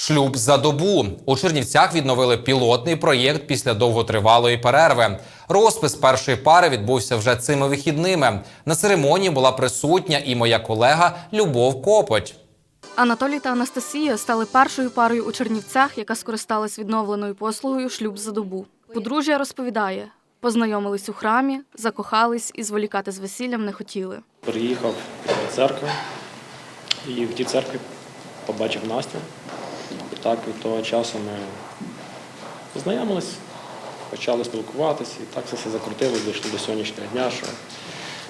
Шлюб за добу у Чернівцях відновили пілотний проєкт після довготривалої перерви. Розпис першої пари відбувся вже цими вихідними. На церемонії була присутня і моя колега Любов Копоть. Анатолій та Анастасія стали першою парою у Чернівцях, яка скористалась відновленою послугою шлюб за добу. Подружжя розповідає, познайомились у храмі, закохались і зволікати з весіллям не хотіли. Приїхав до церкви і в тій церкві побачив Настю. І так від того часу ми познайомились, почали спілкуватися, і так все все закрутилось, дійшли до сьогоднішнього дня, що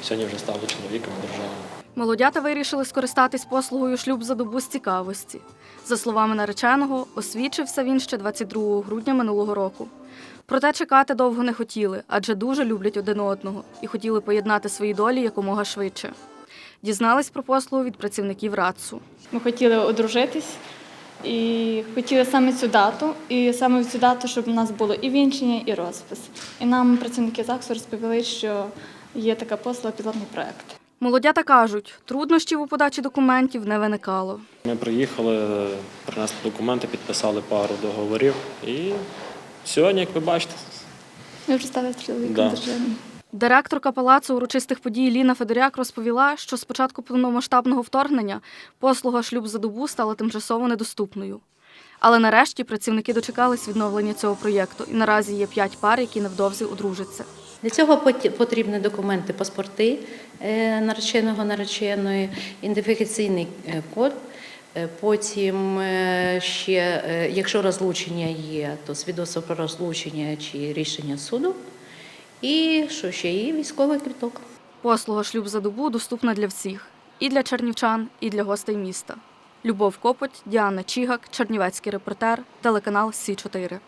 сьогодні вже стали чоловіком і державою. Молодята вирішили скористатись послугою шлюб за добу з цікавості. За словами нареченого, освідчився він ще 22 грудня минулого року. Проте чекати довго не хотіли, адже дуже люблять один одного і хотіли поєднати свої долі якомога швидше. Дізнались про послугу від працівників РАЦУ. Ми хотіли одружитись і хотіли саме цю дату, і саме в цю дату, щоб у нас було і вінчення, і розпис. І нам працівники ЗАГСу розповіли, що є така послуга пілотний проект. Молодята кажуть, труднощів у подачі документів не виникало. Ми приїхали, принесли документи, підписали пару договорів. І сьогодні, як ви бачите, Ми вже стали чоловіком Да. дружиною. Директорка палацу урочистих подій Ліна Федоряк розповіла, що з початку повномасштабного вторгнення послуга шлюб за добу стала тимчасово недоступною. Але нарешті працівники дочекались відновлення цього проєкту, і наразі є п'ять пар, які невдовзі одружаться. Для цього пот- потрібні документи, паспорти е, нареченого нареченої, ідентифікаційний е, код. Е, Потім ще, якщо розлучення є, то свідоцтво про розлучення чи рішення суду. І що ще? І військовий квіток. Послуга шлюб за добу доступна для всіх і для чернівчан, і для гостей міста. Любов Копоть, Діана Чігак, Чернівецький репортер, телеканал Сі 4